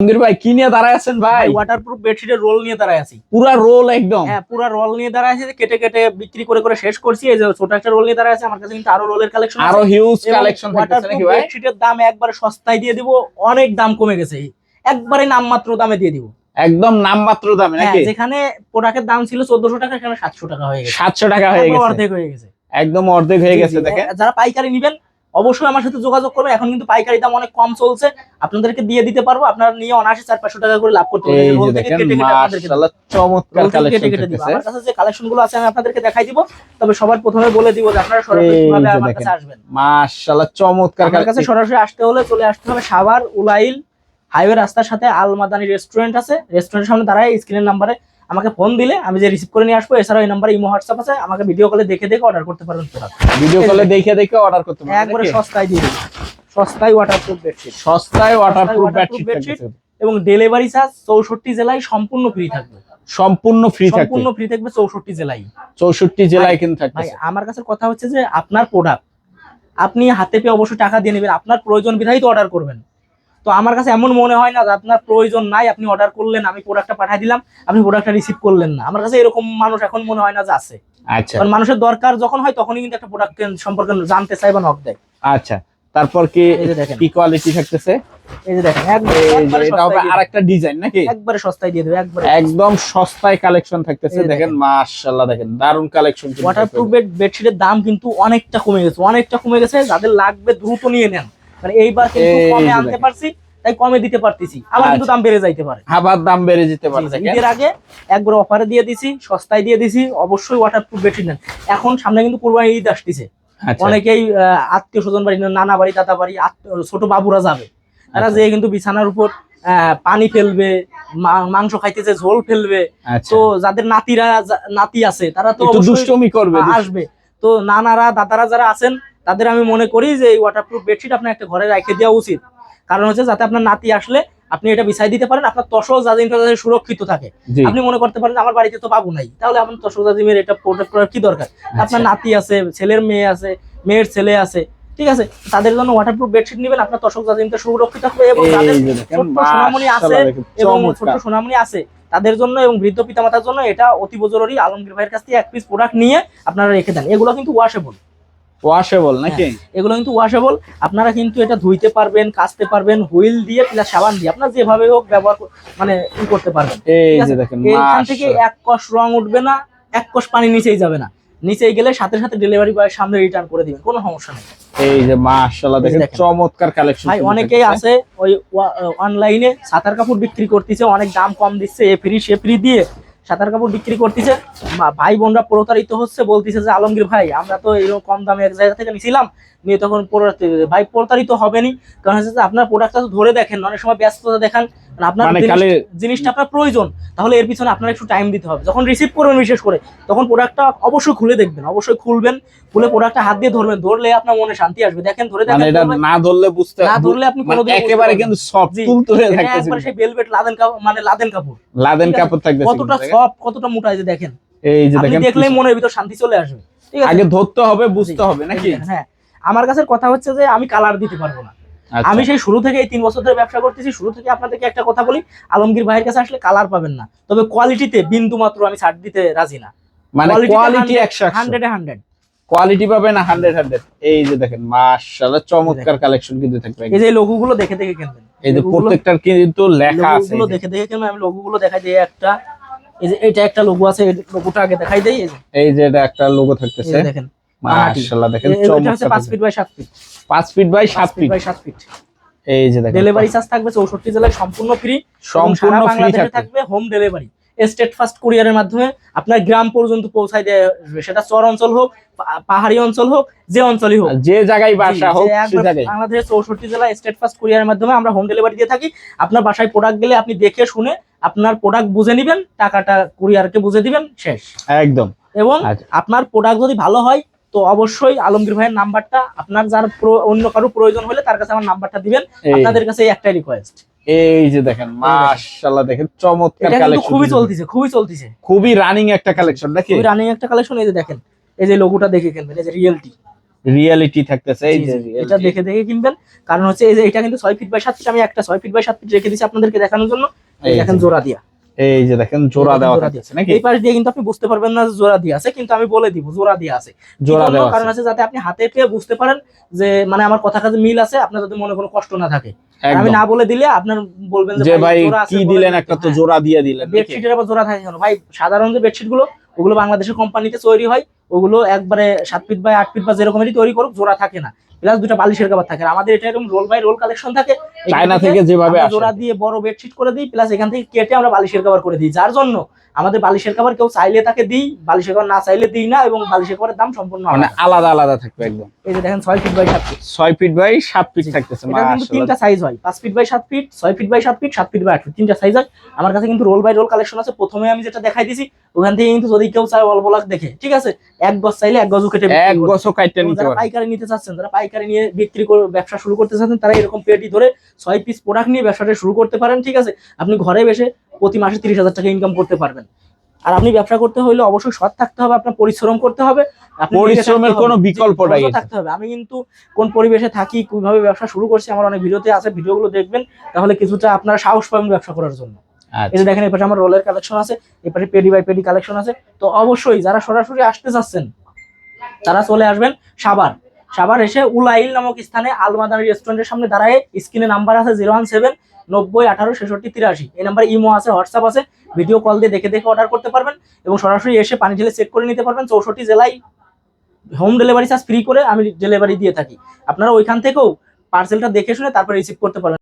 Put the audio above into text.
আলমগীর ভাই কি নিয়ে দাঁড়ায় আছেন ভাই? ওয়াটারপ্রুফ বেডশিটের রোল নিয়ে দাঁড়ায় আছি। পুরা রোল একদম। হ্যাঁ পুরো রোল নিয়ে দাঁড়ায় আছে কেটে কেটে বিক্রি করে করে শেষ করছি। এই যে ছোট একটা রোল নিয়ে দাঁড়ায় আছে আমার কাছে কিন্তু আরও রোলের কালেকশন আরও হিউজ কালেকশন থাকতেছে নাকি ভাই? বেডশিটের দাম একবারে সস্তায় দিয়ে দিব অনেক দাম কমে গেছে। একবারে নামমাত্র দামে দিয়ে দিব। একদম নামমাত্র দামে হ্যাঁ, নাকি? যেখানে প্রোডাক্টের দাম ছিল চোদ্দশো টাকা সাতশো টাকা হয়ে গেছে। সাতশো টাকা হয়ে গেছে। অর্ধেক হয়ে গেছে। একদম অর্ধেক হয়ে গেছে দেখেন। যারা পাইকারি নেবেন অবশ্যই আমার সাথে যোগাযোগ করবে। এখন কিন্তু পাইকারি দাম অনেক কম চলছে। আপনাদেরকে দিয়ে দিতে পারব। আপনারা নিয়ে অনায়াসে চার পাঁচশো টাকা করে লাভ করতে আমার কাছে যে কালেকশনগুলো আছে আমি আপনাদেরকে দেখাই দিব। তবে সবার প্রথমে বলে দিব যে আপনারা সরাসরি আমার কাছে আসবেন। মাশাআল্লাহ চমৎকার আমার কাছে সরাসরি আসতে হলে চলে আসতে হবে সাভার উলাইল হাইওয়ে রাস্তার সাথে আল মাদানি রেস্টুরেন্ট আছে রেস্টুরেন্টের সামনে দাঁড়ায় স্ক্রিনের নাম্বারে আমাকে ফোন দিলে আমি যে রিসিভ করে নিয়ে আসব এছাড়াও এই নাম্বারে ইমো হোয়াটসঅ্যাপ আছে আমাকে ভিডিও কলে দেখে দেখে অর্ডার করতে পারবেন। ভিডিও কলে দেখে দেখে অর্ডার করতে পারবেন একবারে সস্তায় দিয়ে সস্তায় ওয়াটারপ্রুফ বেডশিট সস্তায় ওয়াটারপ্রুফ বেডশিট এবং ডেলিভারি চার্জ চৌষট্টি জেলায় সম্পূর্ণ ফ্রি থাকবে। সম্পূর্ণ ফ্রি থাকবে। সম্পূর্ণ ফ্রি থাকবে চৌষট্টি জেলায়। চৌষট্টি জেলায় কিন্তু ভাই আমার কাছে কথা হচ্ছে যে আপনার প্রোডাক্ট আপনি হাতে পেয়ে অবশ্যই টাকা দিয়ে নেবেন আপনার প্রয়োজন বিধায় তো অর্ডার করবেন। তো আমার কাছে এমন মনে হয় না যে আপনার প্রয়োজন নাই আপনি অর্ডার করলেন আমি প্রোডাক্টটা পাঠিয়ে দিলাম আপনি প্রোডাক্টটা রিসিভ করলেন না। আমার কাছে এরকম মানুষ এখন মনে হয় না যে আছে। আচ্ছা। কারণ মানুষের দরকার যখন হয় তখনই কিন্তু একটা প্রোডাক্ট সম্পর্কে জানতে চাই বা নক দেয়। আচ্ছা তারপর কি কি কোয়ালিটি থাকতেছে? এই যে দেখেন একবারে এটা হবে আরেকটা ডিজাইন নাকি? একবারে সস্তায় দিয়ে দেবে একবারে একদম সস্তায় কালেকশন থাকতেছে দেখেন। মাশাআল্লাহ দেখেন দারুণ কালেকশন ওয়াটারপ্রুফ বেড বেডশিটের দাম কিন্তু অনেকটা কমে গেছে অনেকটা কমে গেছে যাদের লাগবে দ্রুত নিয়ে নেন। মানে এইবার কিন্তু কমে আনতে পারছি তাই কমে দিতে পারতেছি। আবার কিন্তু আচ্ছা। দাম বেড়ে যাইতে পারে। আবার দাম বেড়ে যেতে পারে ঈদের আগে একবার অফারে দিয়ে দিছি সস্তায় দিয়ে দিছি অবশ্যই ওয়াটারপ্রুফ বেডশিট নেন। এখন সামনে কিন্তু কোরবানি ঈদ আসতেছে। আচ্ছা। অনেকেই আত্মীয় স্বজন বাড়ি নানা বাড়ি দাদা বাড়ি ছোট বাবুরা যাবে। তারা আচ্ছা। যেয়ে কিন্তু বিছানার উপর আহ, পানি ফেলবে মাংস খাইতেছে ঝোল ফেলবে। তো যাদের নাতিরা নাতি আছে তারা তো দুষ্টমি করবে আসবে। তো নানারা দাদারা যারা আছেন তাদের আমি মনে করি যে এই ওয়াটারপ্রুফ বেডশিট আপনার একটা ঘরে রেখে দেওয়া উচিত। কারণ হচ্ছে যাতে আপনার নাতি আসলে আপনি এটা বিছাই দিতে পারেন আপনার তসল জাজিমটা যাতে সুরক্ষিত থাকে। আপনি মনে করতে পারেন আমার বাড়িতে তো বাবু নাই তাহলে আপনার তসল জাজিমের এটা প্রোটেক্ট করার কি দরকার? আচ্ছা। আপনার নাতি আছে ছেলের মেয়ে আছে মেয়ের ছেলে আছে ঠিক আছে? তাদের জন্য ওয়াটারপ্রুফ বেডশিট নেবেন আপনার তসক জাজিমটা সুরক্ষিত থাকবে এবং দেখেন, ছোট্ট সোনামণি আছে এবং। ছোট্ট সোনামণি আছে তাদের জন্য এবং বৃদ্ধ পিতামাতার জন্য এটা অতীব জরুরি আলমগীর ভাইয়ের কাছ থেকে এক পিস প্রোডাক্ট নিয়ে আপনারা রেখে দেন। এগুলো কিন্তু ওয়াশেবল ওয়াশেবল নাকি? এগুলো কিন্তু ওয়াশেবল আপনারা কিন্তু এটা ধুইতে পারবেন কাচতে পারবেন হুইল দিয়ে প্লাস সাবান দিয়ে আপনারা যেভাবে হোক ব্যবহার মানে ই করতে পারবেন। এই যে দেখেন এখান থেকে এক কষ রং উঠবে না এক কষ পানি নিচেই যাবে না। নিচেই গেলে সাথে সাথে ডেলিভারি বয়ের সামনে রিটার্ন করে দিবেন কোনো সমস্যা নেই। এই যে মাশাআল্লাহ দেখেন। চমৎকার কালেকশন ভাই অনেকেই আছে ওই অনলাইনে সাতার কাপড় বিক্রি করতেছে অনেক দাম কম দিচ্ছে এ ফ্রি সে ফ্রি দিয়ে সাঁতার কাপড় বিক্রি করতেছে। ভাই বোনরা প্রতারিত হচ্ছে, বলতেছে যে, আলমগীর ভাই, আমরা তো এরকম কম দামে এক জায়গা থেকে নিছিলাম নিয়ে তখন ভাই, প্রতারিত হবেনি। কারণ হচ্ছে আপনার প্রোডাক্টটা তো ধরে দেখেন, অনেক সময় ব্যস্ততা দেখান আপনার মানে জিনিসটা আপনার প্রয়োজন তাহলে এর পিছনে আপনার একটু টাইম দিতে হবে। যখন রিসিভ করবেন বিশেষ করে তখন প্রোডাক্টটা অবশ্যই খুলে দেখবেন অবশ্যই খুলবেন খুলে প্রোডাক্টটা হাত দিয়ে ধরবেন ধরলে আপনার মনে শান্তি আসবে। দেখেন ধরে মানে দেখেন এটা না ধরলে বুঝতে না ধরলে আপনি মানে কোনোদিনও বুঝতে একেবারে কিন্তু সফট থাকতেছে। একবার সেই ভেলভেট লাদেন কাপড় মানে লাদেন কাপড়। লাদেন কাপড় থাকতেছে কতটা সফট কতটা মোটা এই যে দেখেন। এই যে দেখেন দেখলেই মনের ভিতর শান্তি চলে আসবে। আগে ধরতে হবে বুঝতে হবে নাকি? হ্যাঁ। আমার কাছে কথা হচ্ছে যে আমি কালার দিতে পারব না। আমি সেই শুরু থেকে এই তিন বছর ধরে ব্যবসা করতেছি শুরু থেকে আপনাদেরকে একটা কথা বলি আলমগীর ভাইয়ের কাছে আসলে কালার পাবেন না। তবে কোয়ালিটিতে বিন্দু মাত্র আমি ছাড় দিতে রাজি না। মানে কোয়ালিটি একশো একশো হান্ড্রেডে হান্ড্রেড কোয়ালিটি পাবেন না হান্ড্রেড হান্ড্রেড এই যে দেখেন মাশাআল্লাহ চমৎকার কালেকশন কিন্তু থাকবে। এই যে লোগো গুলো দেখে দেখে কিনবেন। এই যে প্রত্যেকটার কিন্তু লেখা আছে লোগোগুলো দেখে দেখে কিনবেন আমি লোগো গুলো দেখাই দিই একটা এই যে এটা একটা লোগো আছে এই লোগোটা আগে দেখাই দেই এই যে। এই যে এটা একটা লোগো থাকতেছে। দেখেন। মাশাআল্লাহ দেখেন চমৎকার পাঁচ ফিট বাই সাত ফিট পাঁচ ফিট বাই সাত ফিট বাই ফিট এই যে দেখেন ডেলিভারি চার্জ থাকবে চৌষট্টি জেলায় সম্পূর্ণ ফ্রি সম্পূর্ণ ফ্রি থাকবে। হোম ডেলিভারি স্টেট ফার্স্ট কুরিয়ারের মাধ্যমে আপনার গ্রাম পর্যন্ত পৌঁছায় দেয়। সেটা চর অঞ্চল হোক পাহাড়ি অঞ্চল হোক যে অঞ্চলই হোক। যে জায়গায় বাসা হোক বাংলাদেশের চৌষট্টি জেলায় স্টেট ফার্স্ট কুরিয়ারের মাধ্যমে আমরা হোম ডেলিভারি দিয়ে থাকি। আপনার বাসায় প্রোডাক্ট গেলে আপনি দেখে শুনে আপনার প্রোডাক্ট বুঝে নেবেন টাকাটা কুরিয়ারকে বুঝে দিবেন শেষ। একদম। এবং আচ্ছা। আপনার প্রোডাক্ট যদি ভালো হয় তো অবশ্যই আলমগীর ভাইয়ের নাম্বারটা আপনার যার অন্য কারও প্রয়োজন হলে তার কাছে আমার নাম্বারটা দিবেন। আপনাদের কাছে একটাই রিকোয়েস্ট এই যে দেখেন মাশাআল্লাহ দেখেন চমৎকার কালেকশন খুবই চলতিছে খুবই চলতিছে। খুবই রানিং একটা কালেকশন নাকি? খুবই রানিং একটা কালেকশন এই যে দেখেন এই যে লোগোটা দেখে কিনবেন এই যে রিয়েলটি রিয়েলিটি থাকতেছে এই যে এটা দেখে দেখে কিনবেন। কারণ হচ্ছে এই যে এটা কিন্তু ছয় ফিট বাই সাত ফিট আমি একটা ছয় ফিট বাই সাত ফিট রেখে দিচ্ছি আপনাদেরকে দেখানোর জন্য। দেখেন। জোড়া দিয়া। এই যে দেখেন জোড়া দেওয়া থাকতেছে নাকি? এই পাশ দিয়ে কিন্তু আপনি বুঝতে পারবেন না জোড়া দিয়ে আছে কিন্তু আমি বলে দিব জোড়া দিয়ে আছে। জোড়া দেওয়া কারণ আছে। আছে যাতে আপনি হাতে পেয়ে বুঝতে পারেন যে মানে আমার কথা কাজে মিল আছে আপনার যাতে মনে কোনো কষ্ট না থাকে। আমি না বলে দিলে আপনার বলবেন যে ভাই জোড়া আছে, কি দিলেন একটা তো হ্যাঁ। জোড়া দিয়ে দিলেন? বেডশিটের আবার জোড়া থাকে কেন ভাই সাধারণ যে বেডশিটগুলো ওগুলো বাংলাদেশের কোম্পানিতে তৈরি হয় ওগুলো একবারে সাত ফিট বাই আট ফিট বা যেরকমেরই তৈরি করুক জোড়া থাকে না। প্লাস দুটো বালিশের কাবার থাকে। আমাদের এটা এরকম রোল বাই রোল কালেকশন থাকে। চায়না থেকে যেভাবে আসে। জোড়া দিয়ে বড় বেডশিট করে দিই প্লাস এখান থেকে কেটে আমরা বালিশের কভার করে দিই। যার জন্য আমাদের বালিশের কভার কেউ চাইলে তাকে দিই বালিশের কভার না চাইলে দিই না এবং বালিশের কভারের দাম সম্পূর্ণ মানে আলাদা। আলাদা থাকবে একদম। এই যে দেখেন feet by feet feet by feet থাকতেছে এটা কিন্তু তিনটা সাইজ হয়। পাঁচ ফিট বাই সাত ফিট ছয় ফিট বাই সাত ফিট সাত ফিট বাই ফিট তিনটা সাইজ হয়। আমার কাছে কিন্তু রোল বাই রোল কালেকশন আছে। প্রথমে আমি যেটা দেখাই দিছি ওখান থেকে কিন্তু যদি কেউ চায় অল্প লাখ দেখে ঠিক আছে? এক গজ চাইলে এক গজ কেটে এক কাইটটা এবং নিতে যারা পারে পাইকারি নিতে চাচ্ছেন যারা পাইকারি নিয়ে বিক্রি করে ব্যবসা শুরু করতে চাচ্ছেন তারা এরকম পেটি ধরে ছয় পিস প্রোডাক্ট নিয়ে ব্যবসাটা শুরু করতে পারেন ঠিক আছে? আপনি ঘরে বসে প্রতি মাসে তিরিশ হাজার টাকা ইনকাম করতে পারবেন। আর আপনি ব্যবসা করতে হলে অবশ্যই সৎ থাকতে হবে আপনার পরিশ্রম করতে হবে পরিশ্রমের কোনো বিকল্প নাই থাকতে হবে। আমি কিন্তু কোন পরিবেশে থাকি কীভাবে ব্যবসা শুরু করছি আমার অনেক ভিডিওতে আছে ভিডিওগুলো দেখবেন তাহলে কিছুটা আপনারা সাহস পাবেন ব্যবসা করার জন্য। এই আচ্ছা। যে দেখেন এপাশে আমার রোলের কালেকশন আছে এপাশে পেডি বাই পেডি কালেকশন আছে। তো অবশ্যই যারা সরাসরি আসতে চাচ্ছেন তারা চলে আসবেন সাবার সাবার এসে উলাইল নামক স্থানে আলমাদানি রেস্টুরেন্টের সামনে দাঁড়ায়। স্ক্রিনে নাম্বার আছে জিরো ওয়ান সেভেন নব্বই আঠারো ছেষট্টি তিরাশি। এই নাম্বার ইমো আছে, হোয়াটসঅ্যাপ আছে। ভিডিও কল দিয়ে দেখে দেখে অর্ডার করতে পারবেন এবং সরাসরি এসে পানি ঢেলে চেক করে নিতে পারবেন। চৌষট্টি জেলায় হোম ডেলিভারি চার্জ ফ্রি করে আমি ডেলিভারি দিয়ে থাকি। আপনারা ওইখান থেকেও পার্সেলটা দেখে শুনে তারপর রিসিভ করতে পারবেন।